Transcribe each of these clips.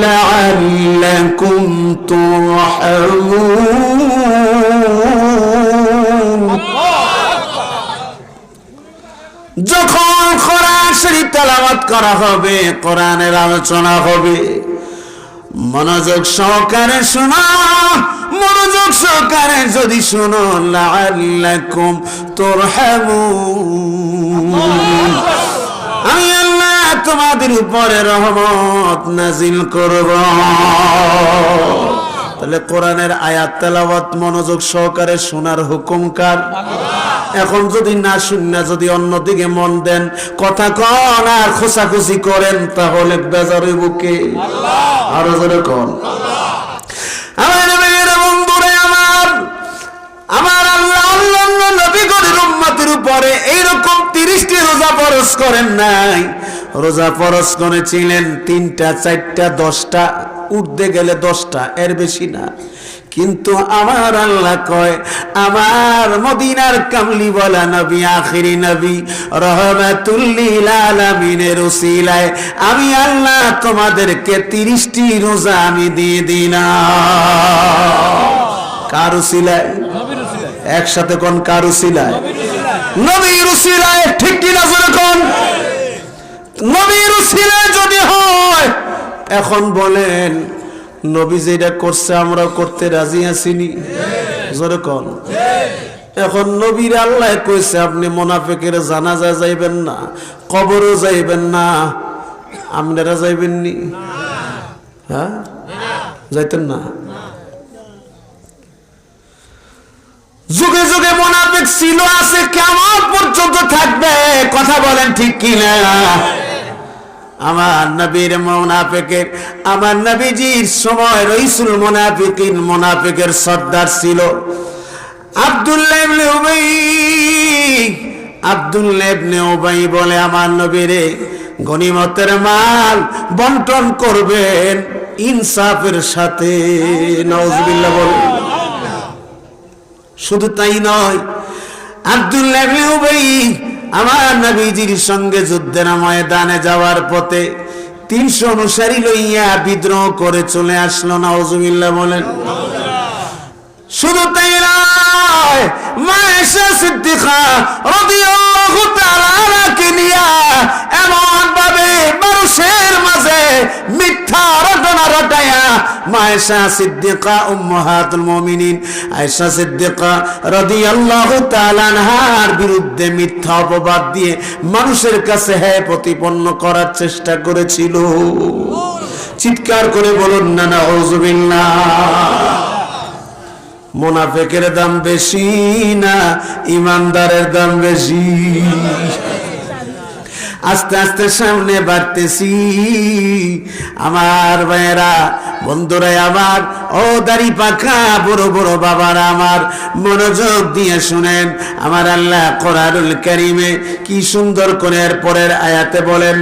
لعلكم ترحمون যখন কোরআন শরীফ তেলাওয়াত করা হবে কোরআনের আলোচনা হবে মনোযোগ সহকারে শোনো মনোযোগ সহকারে যদি শোনো লাআল্লাকুম তুরহামুন আমি আল্লাহ তোমাদের উপরে রহমত নাজিল করব। তাহলে কোরআনের আয়াত তেলাওয়াত মনোযোগ সহকারে শোনার হুকুম কার? এখন যদি না শুননা, যদি অন্যদিকে মন দেন, কথা কন আর খোসাখুসি করেন, তাহলে বেজার বুকে আরও জোরে কন। এইরকম তিরিশটি রোজা ফরজ করেন নাই। রোজা ফরজ করেছিলেন, তিনটা, চারটা, দশটা, উঠতে গেলে দশটা, এর বেশি না। কিন্তু আমার আল্লাহ কয়, আমার মদিনার কামলি বলা নবী, আখিরি নবী রহমাতুল্লিল উসিলায় আমি আল্লাহ তোমাদেরকে তিরিশটি রোজা আমি দিয়ে দিলাম। কার উসিলায় একসাথে কোন কার উসিলায় নবীর উসিলায় ঠিক কিনা কোন? নবীর উসিলায় যদি হয়, এখন বলেন, নবী যেটা করছে আমরা করতে রাজি আছিনি জোরে কোন। এখন নবীর আল্লাহ কইছে, আপনি মোনাফেকের জানাজা যাইবেন না, কবরও যাইবেন না। আপনারা যাইবেন নি হ্যাঁ? যাইতেন না? যুগে যুগে মোনাফিক ছিল, আছে, কেমন পর্যন্ত থাকবে? কথা বলেন ঠিক কিনা? আমার নবীর মোনাফিকের, আমার নবীজির সময় রইসুল মোনাফিকিন, মোনাফিকের সর্দার ছিল। আব্দুল্লাহ উবাই, আব্দুল্লাহ ইবনে উবাই বলে, আমার নবীরে গনিমতের মাল বন্টন করবেন ইনসাফের সাথে। নওয়াজবিল্লাহ বলেন শুধু তাই নয়, আব্দুল্লাহ ইবনে উবাই আমার নবীজির সঙ্গে যুদ্ধের ময়দানে যাওয়ার পথে তিনশো অনুসারী লইয়া বিদ্রোহ করে চলে আসলো না নাউজুবিল্লাহ বলেন। শুধু তাই মানুষের মাঝে মিথ্যা আনহার বিরুদ্ধে মিথ্যা অপবাদ দিয়ে মানুষের কাছে হ্যাঁ প্রতিপন্ন করার চেষ্টা করেছিল। চিৎকার করে বলুন, না না মোনাফেকের দাম বেশি না, ইমানদারের দাম বেশি। আস্তে আস্তে সামনে বাড়তেছি আমার ভাইয়েরা বন্ধুরা আমার ও দাড়ি পাখা বড় বড় বাবার আমার মনোযোগ দিয়ে শুনেন আমার আল্লাহ কোরআনুল কারিমে কি সুন্দর করে এর পরের আয়াতে বলেন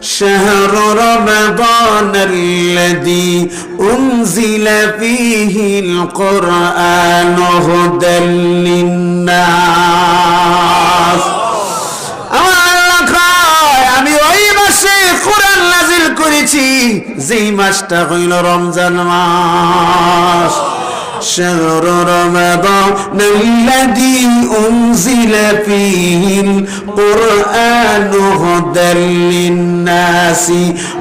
شهر رمضان الذي أنزل فيه القرآن هدى للناس নাজিল করেছি যেই মাসটা হইল রমজান মাস شهر رمضان الذي أنزل فيه القرآن هدى للناس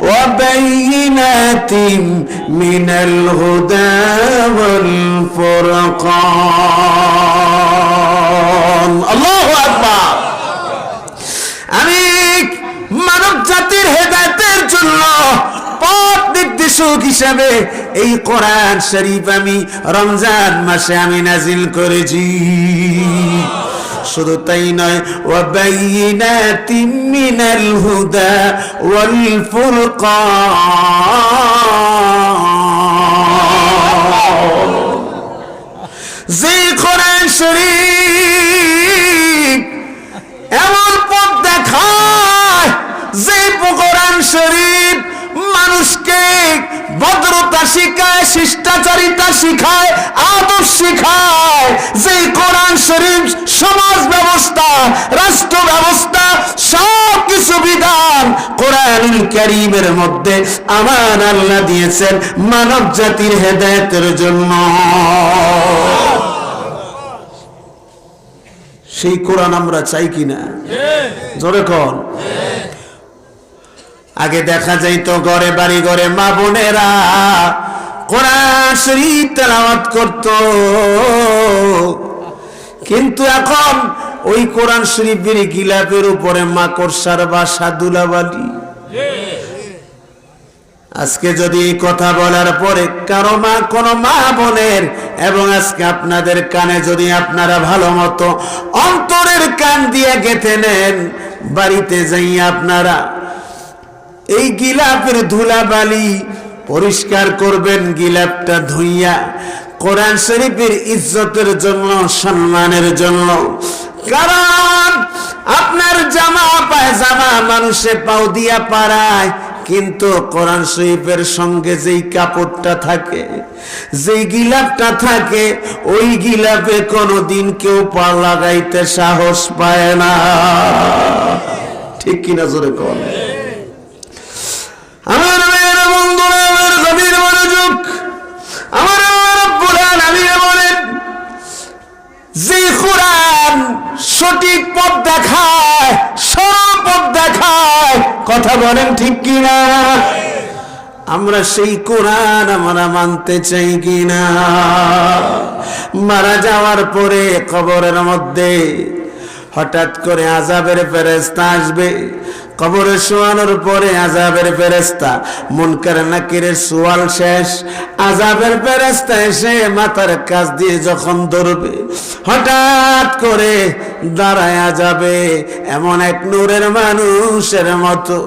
وبينات من الهدى والفرقان الله أكبر জন্য পথ নির্দেশক হিসাবে এই কোরআন শরীফ আমি রমজান মাসে আমি নাজিল করেছি। শুধু তাই নয় মিনাল হুদা ওয়াল যে কোরআন শরীফ এমন পথ দেখায় যে কোরআন শরীফ মানুষকে ভদ্রতা শিখায় শিষ্টাচারিতা শিখায় আদর শিখায়। যে কোরআন শরীফ সমাজ ব্যবস্থা রাষ্ট্র ব্যবস্থা সব কিছু কোরআন কারীমের মধ্যে আমার আল্লাহ দিয়েছেন মানব জাতির হেদায়েতের জন্য। সেই কোরআন আমরা চাই কিনা? জোরে কন। আগে দেখা যাইতো ঘরে বাড়ি, ঘরে মা বোনেরা। কোরআন শরীফ তেলাওয়াত করত। কিন্তু এখন ওই কোরআন শরীফের গিলাপের উপরে মাকড়সার বাসা দুলাবালি। আজকে যদি এই কথা বলার পরে কারও মা, কোন মা বোনের, এবং আজকে আপনাদের কানে যদি আপনারা ভালো মতো অন্তরের কান দিয়ে গেঁথে নেন, বাড়িতে যাই আপনারা এই গিলাপের ধুলাবালি পরিষ্কার করবেন গিলাপটা ধুইয়া। কোরআন শরীফের ইজ্জতের জন্য, সম্মানের জন্য। কারণ আপনার জামা পায় জামা মানুষে পাও দিয়া পারায় কিন্তু কোরআন শরীফের সঙ্গে যেই কাপড়টা থাকে, যেই গিলাপটা থাকে, ওই গিলাপে কোনোদিন কেউ পা লাগাইতে সাহস পায় না। ঠিক কিনা জোরে কর আমার মেয়ের বন্ধুরা, আমার গভীর মনোযোগ। আমার বলেন, যে কোরআন সঠিক পথ দেখায়, সরল পথ দেখায়, কথা বলেন ঠিক কিনা? আমরা সেই কোরআন আমরা মানতে চাই কিনা? মারা যাওয়ার পরে কবরের মধ্যে হঠাৎ করে আজাবের ফেরেস্তা আসবে। কবরে শোয়ানোর পরে আজাবের ফেরেস্তা মুনকার নাকিরের সোয়াল শেষ। আজাবের ফেরেস্তা এসে মাথার কাজ দিয়ে যখন ধরবে, হঠাৎ করে দাঁড়ায়া যাবে এমন এক নূরের মানুষের মতো।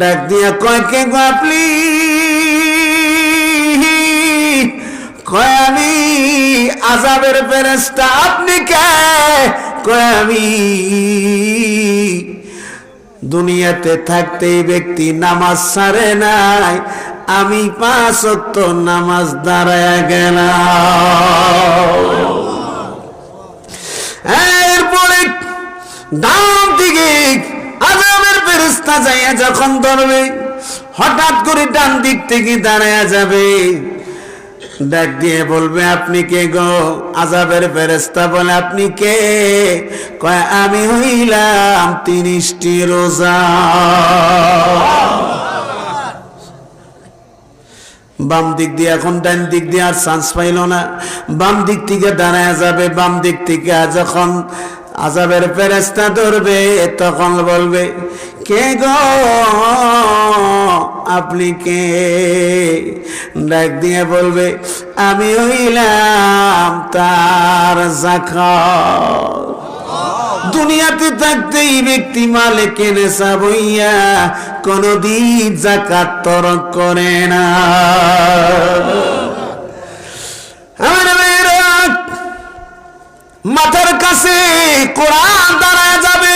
ডাক দিয়া কয়কে গাপলি কয়, আমি আজাবের ফেরেস্তা আপনি কে? কয়, আমি দুনিয়াতে থাকতে ব্যক্তি নামাজ সারে নাই। আমি পাঁচ নামাজ দাঁড়ায় গেলাম। এরপরে ডান দিকে আজাবের ফেরেস্তা যাইয়া যখন ধরবে, হঠাৎ করে ডান দিক থেকে দাঁড়ায়া যাবে। ডাক দিয়ে বলবে, আপনি কে গো? আজাবের ফেরেস্তা বলে, আপনি কে? কয়, আমি হইলাম তিরিশটি রোজা। বাম দিক দিয়ে এখন ডান দিক দিয়ে আর চান্স পাইল না। বাম দিক থেকে দাঁড়ায় যাবে, বাম দিক থেকে যখন আজাবের ফেরেস্তা ধরবে, তখন বলবে কে গো? আপনি কে? ডাক দিয়ে বলবে, আমি হইলাম তার দুনিয়াতে থাকতে এই ব্যক্তি মালে কেনে সাবইয়া কোনদিন জাকাত তরক করে না। মাথার কাছে কোরআন দাঁড়ায় যাবে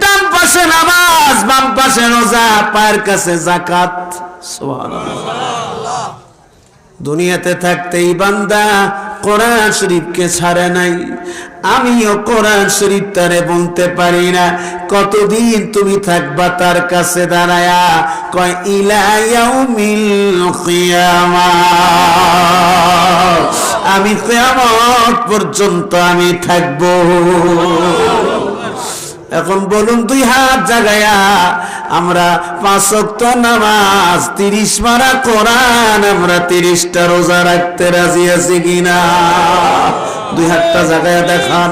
ডান পাশে নামাজ, বাম পাশে রোজা, পায়ের কাছে জাকাত দুনিয়াতে থাকতেই বান্দা কোরআন শরীফকে ছাড়ে নাই। আমিও কোরআন শরীফ তারে বলতে পারি না, কতদিন তুমি থাকবা তার কাছে দাঁড়ায়া? কয় ইলায়াউমিল কিয়ামা। আমি কিয়ামত পর্যন্ত আমি থাকব। এখন বলুন দুই হাত জাগায়া আমরা পাঁচ ওয়াক্ত নামাজ তিরিশ মারা কোরআন আমরা তিরিশটা রোজা রাখতে রাজি আছি কিনা? দুই হাতটা জাগায়া দেখান।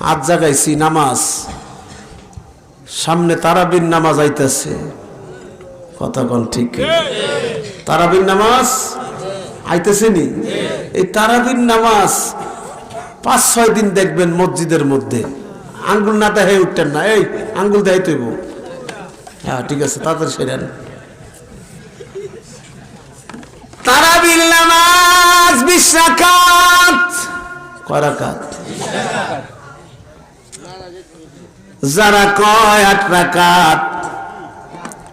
হাত জাগাইছি নামাজ। সামনে তারাবির নামাজ আইতেছে। কথা ঠিক তারাবির নামাজ আইতেছে নি এই তারাবির নামাজ পাঁচ, ছয় দিন দেখবেন মসজিদের মধ্যে। আঙ্গুল না দেখাই উঠতেন না। এই, আঙ্গুল দেখাই তৈব হ্যাঁ ঠিক আছে, তাড়াতাড়ি সেরেন। তারাবির নামাজ বিশ রাকাত। কয় রাকাত? যারা কয় আট রাকাত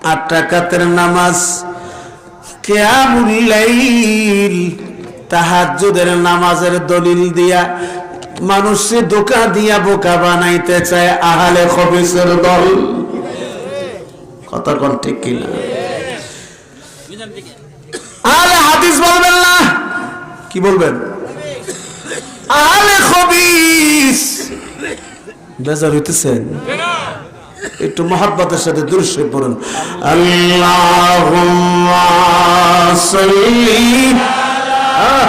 আট নামাজ কেয়ামুল্লাইল নামাজের দলিল দিয়া দোকা দিয়া বোকা বানাইতে চায় আহালে খবিসের দল। কোন ঠিক কিনা? আহলে হাদিস বলবেন না। কি বলবেন? আহলে খবিস। বেজার হইতেছেন। একটু মহাব্বতের সাথে দৃশ্য পড়ুন। আহ,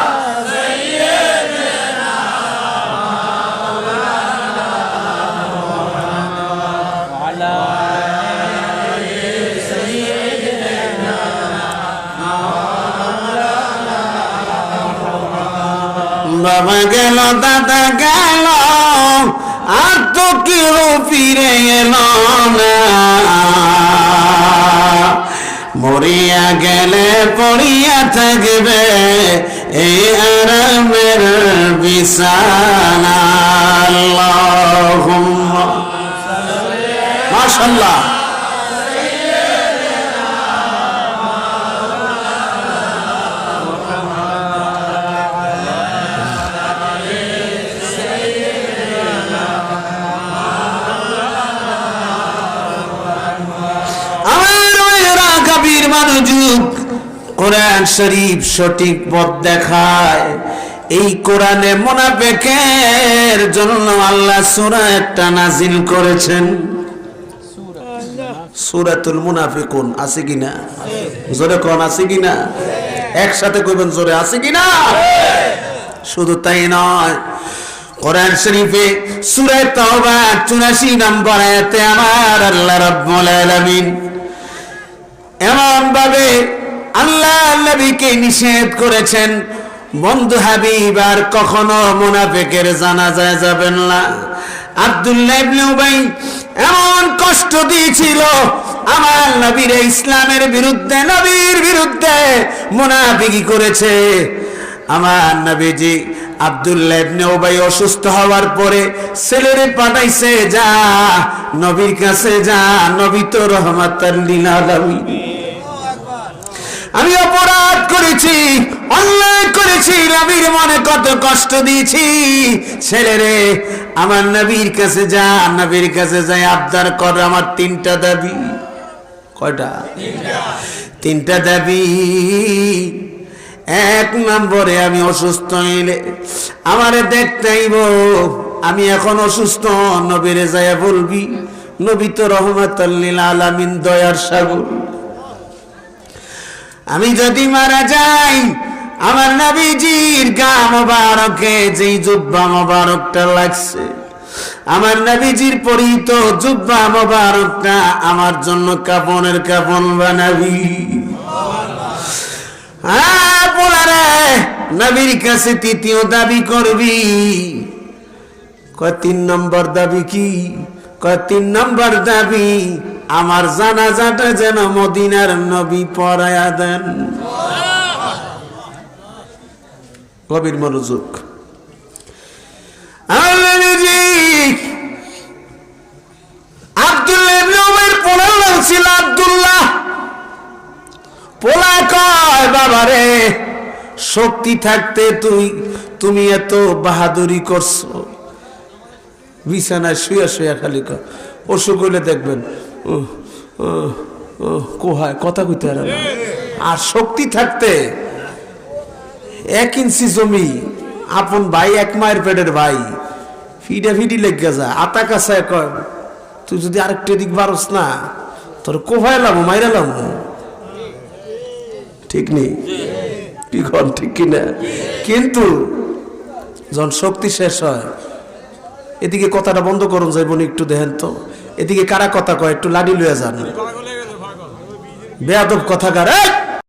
বাবা গেল দাদা গেল পড়িয়া থাকবে এই আরামের বিছানা আল্লাহুম্মা মাশাআল্লাহ আমার ওয়েরা কবির মানুযুগ কোরআন শরীফ সঠিক পথ দেখায়। এই কোরআনে মোনাফেকের জন্য আল্লাহ সূরা একটা নাজিল করেছেন। সূরাতুল মুনাফিকুন, আছে কিনা জোরে কোন আছে কিনা একসাথে কইবেন জোরে আছে কিনা শুধু তাই নয়, কোরআন শরীফে সূরা তাওবা 84 নম্বর আয়াতে আমার আল্লাহ রাব্বুল আলামিন এমন ভাবে আল্লাহ নবীকে নিষেধ করেছেন, বন্ধু হাবিব, আর কখনো মুনাফিকের জানাজায় যাবেন না। আব্দুল্লাহ ইবনে উবাই এমন কষ্ট দিয়েছিল, আমার নবীর ইসলামের বিরুদ্ধে, নবীর বিরুদ্ধে মুনাফিকি করেছে। আমার নবীজি আব্দুল্লাহ ইবনে উবাই অসুস্থ হওয়ার পরে ছেলেরে পাঠাইছে, যা নবীর কাছে যা, নবী তো রহমাতাল লিল আলামিন। আমি অপরাধ করেছি, অন্যায় করেছি, নবীর মনে কত কষ্ট দিয়েছি। ছেলেরে, আমার নবীর কাছে যা, নবীর কাছে যাই, আবদার কর আমার তিনটা দাবি। কয়টা? তিনটা দাবি। এক নম্বরে আমি অসুস্থ হইলে আমারে দেখতেইব আমি এখন অসুস্থ, নবীরে যায় বলবি, নবী তো রহমতাল্লিল আলামিন, দয়ার সাগর। আমি যদি মারা যাই, আমার নবীজির গা মোবারকে, যেই জুব্বা মোবারকটা লাগছে, আমার নবীজির পরিহিত জুব্বা মোবারকটা আমার জন্য কাপনের কাপন বানাবি। হ্যাঁ নবীর কাছে তৃতীয় দাবি করবি। কয়, তিন নম্বর দাবি কি? কয়, তিন নম্বর দাবি আমার জানাজাটা যেন মদিনার নবী পড়ায়া দেন। কবির মনোযোগ। পোলা শক্তি থাকতে তুই, তুমি এত বাহাদুরি করছ। বিছানায় শুয়ে শুয়ে খালি কয় অসুখ হইলে দেখবেন কোহায়, কথা কইতে পারে। আর শক্তি থাকতে এক ইঞ্চি জমি, আপন ভাই, এক মায়ের পেটের ভাই, ফিডা ফিডি লেগে যায়। আতা কাছায় কয়, তুই যদি আরেকটা দিক বারস না, তোর কোভায় লামো, মাইরা লামো? ঠিক নেই। কি কন, ঠিক কিনা? কিন্তু যখন শক্তি শেষ হয়, এদিকে কথাটা বন্ধ করুন, যাইব একটু দেখেন তো। এদিকে কারা কথা কয় একটু লাডি লইয়া যান বেয়াদব কথা কার!